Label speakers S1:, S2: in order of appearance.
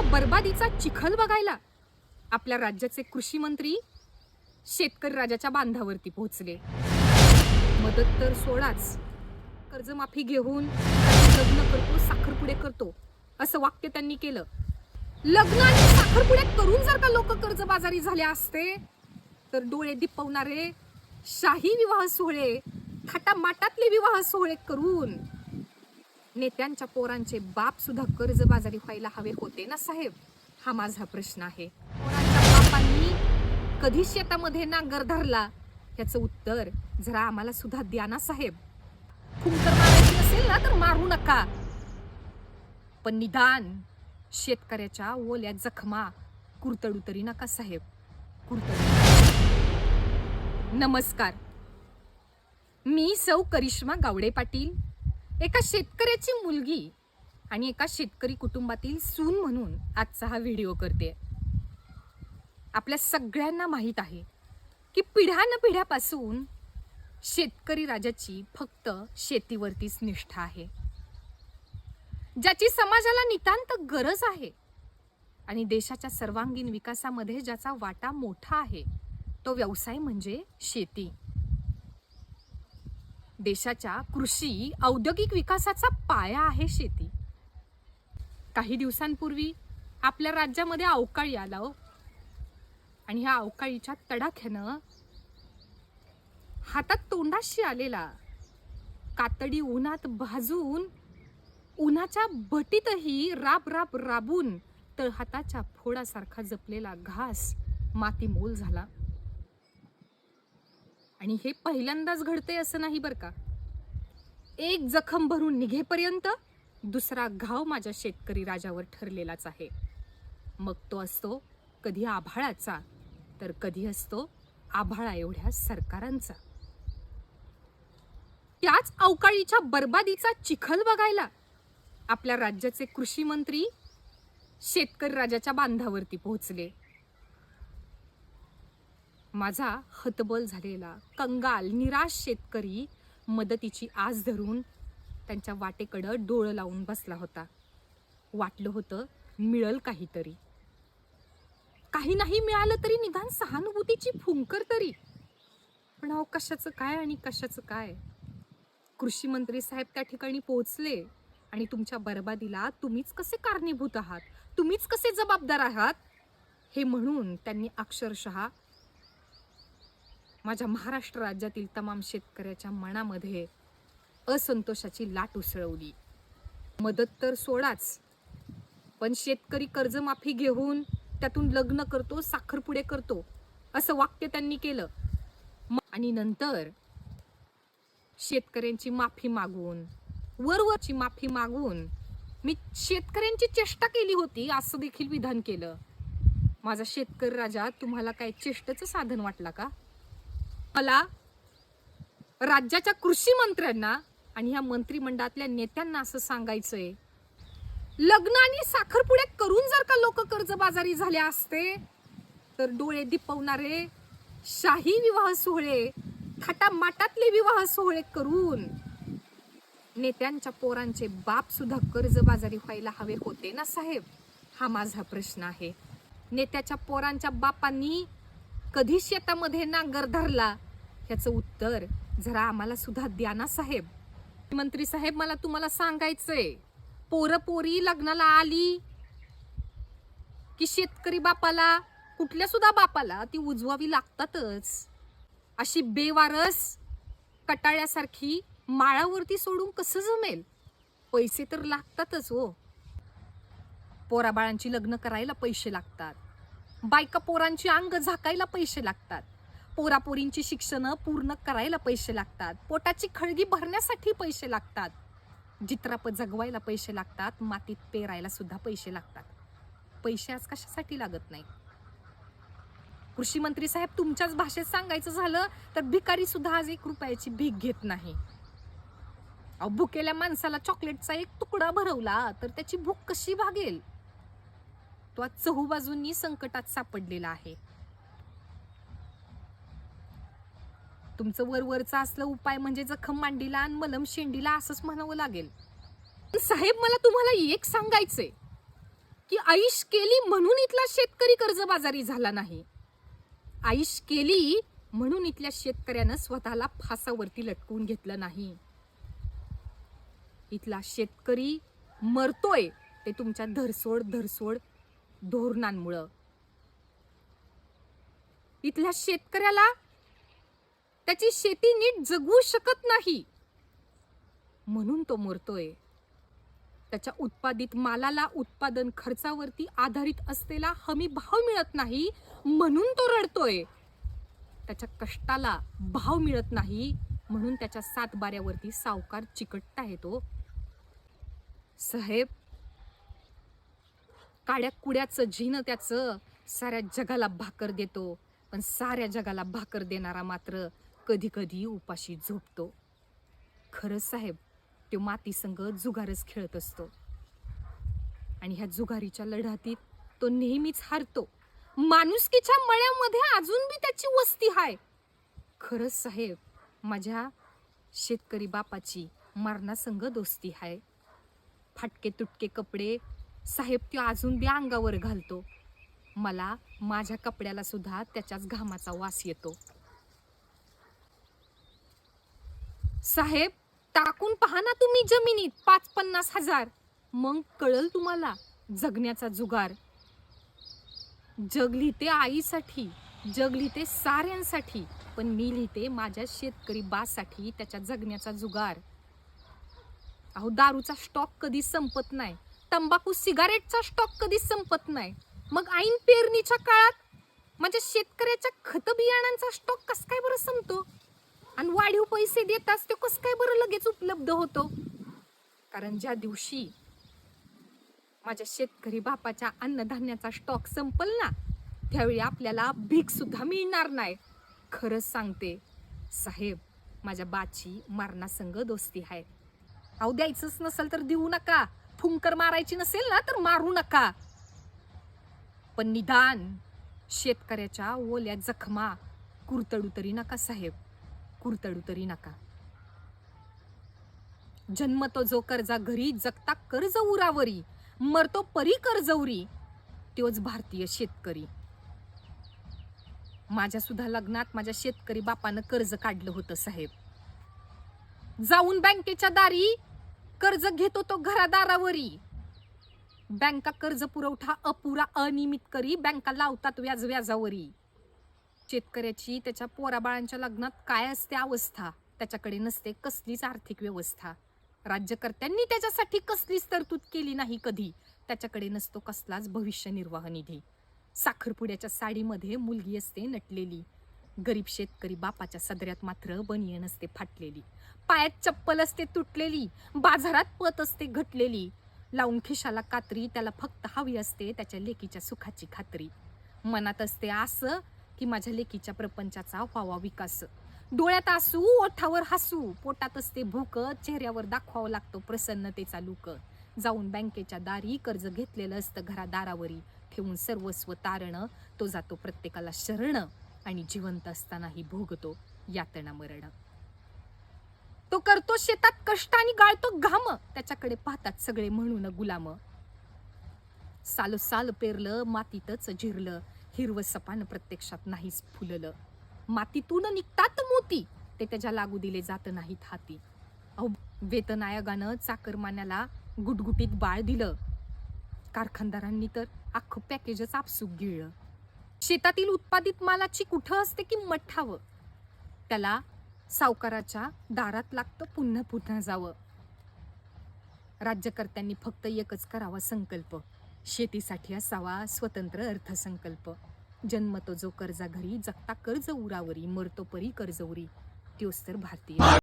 S1: अवकाळीच्या बर्बादीचा चिखल बघायला आपल्या राज्याचे कृषी मंत्री शेतकरी राजाच्या बांधावरती पोहोचले. मदत तर सोडाच. कर्जमाफी घेऊन लग्न करतो साखरपुडे करतो असं वाक्य त्यांनी केलं. लग्न आणि साखरपुडे करून जर का लोक कर्जबाजारी झाले असते तर डोळे दिपवणारे शाही विवाह सोहळे थाटामाटातले विवाह सोहळे करून नेत्यांच्या पोरांचे बाप सुद्धा कर्जबाजारी व्हायला हवे होते ना साहेब? हा माझा प्रश्न आहे. पोरांच्या बापांनी कधी शेतामध्ये नांगर धरला? याचं उत्तर जरा आम्हाला सुद्धा द्या ना साहेब. खुंकर मारायची असेल ना तर मारू नका. पण निदान शेतकऱ्याच्या ओल्या जखमा कुरतडू तरी नका साहेब. कुरतडू नमस्कार. मी सौ करिश्मा गावडे पाटील एका शेतकऱ्याची मुलगी आणि एका शेतकरी कुटुंबातील सून म्हणून आजचा हा व्हिडिओ करते. आपल्या सगळ्यांना माहीत आहे की पिढ्यान पिढ्यापासून शेतकरी राजाची फक्त शेतीवरतीच निष्ठा आहे. ज्याची समाजाला नितांत गरज आहे आणि देशाच्या सर्वांगीण विकासामध्ये ज्याचा वाटा मोठा आहे तो व्यवसाय म्हणजे शेती. देशाच्या कृषी औद्योगिक विकासाचा पाया आहे शेती. काही दिवसांपूर्वी आपल्या राज्यामध्ये अवकाळी आला हो. आणि ह्या अवकाळीच्या तडाख्यानं हातात तोंडाशी आलेला कातडी उन्हात भाजून उन्हाच्या भटीतही राब राब राबून तळहाताच्या फोडासारखा जपलेला घास मातीमोल झाला. आणि हे पहिल्यांदाच घडते असं नाही बरं का? एक जखम भरून निघेपर्यंत दुसरा घाव माझ्या शेतकरी राजावर ठरलेलाच आहे. मग तो असतो कधी आभाळाचा तर कधी असतो आभाळा एवढ्या सरकारांचा. त्याच अवकाळीच्या बर्बादीचा चिखल बघायला आपल्या राज्याचे कृषी मंत्री शेतकरी राजाच्या बांधावरती पोहोचले. माझा हतबल झालेला कंगाल निराश शेतकरी मदतीची आस धरून त्यांच्या वाटेकडं डोळं लावून बसला होता. वाटलं होतं मिळल काहीतरी. काही नाही मिळालं तरी निदान सहानुभूतीची फुंकर तरी. पण अहो कशाचं काय आणि कशाचं काय? कृषी मंत्री साहेब त्या ठिकाणी पोहोचले आणि तुमच्या बरबादीला तुम्हीच कसे कारणीभूत आहात? तुम्हीच कसे जबाबदार आहात? हे म्हणून त्यांनी अक्षरशः माझ्या महाराष्ट्र राज्यातील तमाम शेतकऱ्याच्या मनामध्ये असंतोषाची लाट उसळवली. मदत तर सोडाच पण शेतकरी कर्जमाफी घेऊन त्यातून लग्न करतो साखरपुडे करतो असं वाक्य त्यांनी केलं. आणि नंतर शेतकऱ्यांची माफी मागून वरवरची माफी मागून मी शेतकऱ्यांची चेष्टा केली होती असं देखील विधान केलं. माझा शेतकरी राजा तुम्हाला काय चेष्टेचं साधन वाटला का? मला राज्याच्या कृषी मंत्र्यांना आणि ह्या मंत्रिमंडळातल्या नेत्यांना असं सांगायचंय. लग्न आणि साखरपुडे करून जर का लोक कर्जबाजारी झाले असते तर डोळे दिपवणारे शाही विवाह सोहळे थाटामाटातले विवाह सोहळे करून नेत्यांच्या पोरांचे बाप सुद्धा कर्जबाजारी व्हायला हवे होते ना साहेब? हा माझा प्रश्न आहे. नेत्याच्या पोरांच्या बापांनी कधी शेतामध्ये नांगर धरला? याचं उत्तर जरा आम्हाला सुद्धा द्या ना साहेब. मंत्री साहेब मला तुम्हाला सांगायचंय. पोरं पोरी लग्नाला आली की शेतकरी बापाला कुठल्या सुद्धा बापाला ती उजवावी लागतातच. अशी बेवारस कटाळ्यासारखी माळावरती सोडून कसं जमेल? पैसे तर लागतातच हो. पोराबाळांची लग्न करायला पैसे लागतात. बायका पोरांची अंग झाकायला पैसे लागतात. पोरापोरींची शिक्षणं पूर्ण करायला पैसे लागतात. पोटाची खळगी भरण्यासाठी पैसे लागतात. जित्राप जगवायला पैसे लागतात. मातीत पेरायला सुद्धा पैसे लागतात. पैसे आज कशासाठी लागत नाही? कृषी मंत्री साहेब तुमच्याच भाषेत सांगायचं झालं तर भिकारी सुद्धा आज एक रुपयाची भीक घेत नाही. अहो भुकेल्या माणसाला चॉकलेटचा एक तुकडा भरवला तर त्याची भूक कशी भागेल? किंवा चहूबाजूंनी संकटात सापडलेला आहे. तुमचं वरवरचा असलं उपाय म्हणजे जखम मांडीला आणि मलम शेंडीला असंच म्हणावं लागेल. साहेब मला तुम्हाला एक सांगायचंय की आईश केली म्हणून इथला शेतकरी कर्जबाजारी झाला नाही. आईश केली म्हणून इथल्या शेतकऱ्यानं स्वतःला फासावरती लटकवून घेतलं नाही. इथला शेतकरी मरतोय ते तुमच्या धरसोड धरसोड धोरणांमुळं. इथल्या शेतकऱ्याला त्याची शेती नीट जगवू शकत नाही म्हणून तो मरतोय. त्याच्या उत्पादित मालाला उत्पादन खर्चावरती आधारित असलेला हमी भाव मिळत नाही म्हणून तो रडतोय. त्याच्या कष्टाला भाव मिळत नाही म्हणून त्याच्या सातबाऱ्यावरती सावकार चिकटता येतो. साहेब काड्या कुड्याचं झिन त्याचं साऱ्या जगाला भाकर देतो. पण साऱ्या जगाला भाकर देणारा मात्र कधी कधी उपाशी झोपतो. खरंच साहेब तो मातीसंग जुगारच खेळत असतो. आणि ह्या जुगारीच्या लढातीत तो नेहमीच हारतो. माणुसकीच्या मळ्यामध्ये अजून बी त्याची वस्ती हाय. खरंच साहेब माझ्या शेतकरी बापाची मरणासंग दोस्ती हाय. फाटके तुटके कपडे साहेब तो अजून बी अंगावर घालतो. मला माझ्या कपड्याला सुद्धा त्याच्याच घामाचा वास येतो. साहेब टाकून पहा ना तुम्ही जमिनीत पाच पन्नास हजार. मग कळल तुम्हाला जगण्याचा जुगार. जग लिहिते आईसाठी जग लिहिते साऱ्यांसाठी पण मी लिहिते माझ्या शेतकरी बासाठी त्याच्या जगण्याचा जुगार. अहो दारूचा स्टॉक कधी संपत नाही. तंबाखू सिगारेटचा स्टॉक कधी संपत नाही. मग ऐन पेरणीच्या काळात? माझ्या शेतकऱ्याच्या खत बियाणांचा स्टॉक कस काय बरं संपतो? आणि वाढीव पैसे देताच ते कस काय बरं लगेच उपलब्ध होतो? कारण ज्या दिवशी माझ्या शेतकरी बापाच्या अन्नधान्याचा स्टॉक संपल ना त्यावेळी आपल्याला भीक सुद्धा मिळणार नाही. खरंच सांगते साहेब माझ्या बाची मरणासंग दोस्ती आहे. अहो द्यायचंच नसेल तर देऊ नका. फुंकर मारायची नसेल ना तर मारू नका. पण निदान शेतकऱ्याच्या ओल्या जखमा कुरतडू तरी नका साहेब. कुरतडू तरी नका. जन्मतो जो कर्जा घरी जगता कर्ज उरावरी मरतो परी कर्जवरी तोच भारतीय शेतकरी. माझ्या सुद्धा लग्नात माझ्या शेतकरी बापानं कर्ज काढलं होतं साहेब. जाऊन बँकेच्या दारी कर्ज घेतो तो घरादारावरी. बँका कर्ज पुरवठा अपुरा अनियमित करी बँका लावतात व्याज व्याजावरी. शेतकऱ्याची त्याच्या पोराबाळांच्या लग्नात काय असते अवस्था? त्याच्याकडे नसते कसलीच आर्थिक व्यवस्था. राज्यकर्त्यांनी त्याच्यासाठी कसलीच तरतूद केली नाही कधी. त्याच्याकडे नसतो कसलाच भविष्य निर्वाह निधी. साखरपुड्याच्या साडीमध्ये मुलगी असते नटलेली. गरीब शेतकरी बापाच्या सदऱ्यात मात्र बनियन असते फाटलेली. पायात चप्पल असते तुटलेली. बाजारात पत असते घटलेली. लावून खिशाला कात्री त्याला फक्त हवी असते त्याच्या लेकीच्या सुखाची खात्री. मनात असते असं की माझ्या लेकीच्या प्रपंचाचा व्हावा विकास. डोळ्यात आसू ओठावर हसू. पोटात असते भूक चेहऱ्यावर दाखवावं लागतो प्रसन्नतेचा लुक. जाऊन बँकेच्या दारी कर्ज घेतलेलं असतं घरादारावरी. ठेवून सर्वस्व तारण तो जातो प्रत्येकाला शरण. आणि जिवंत असतानाही भोगतो यातना मरण. तो करतो शेतात कष्ट आणि गाळतो घाम. त्याच्याकडे पाहतात सगळे म्हणून गुलाम. साल साल पेरलं मातीतच जिरलं हिरवं सपान प्रत्यक्षात नाहीच फुललं. मातीतून निघतात मोती. ते त्याच्या लागू दिले जात नाहीत हाती. अहो वेतन आयोगानं चाकरमान्याला गुटगुटीत बाळ दिलं. कारखानदारांनी तर अख्खं पॅकेजच आपसूक गिळलं. शेतातील उत्पादित मालाची कुठं असते की मठावं? त्याला सावकाराच्या दारात लागतं पुन्हा पुन्हा जावं. राज्यकर्त्यांनी फक्त एकच करावा संकल्प. शेतीसाठी असावा स्वतंत्र अर्थसंकल्प. जन्मतो जो कर्जा घरी जगता कर्ज उरावरी मरतो परी कर्ज उरी त्योस्तर भारतीय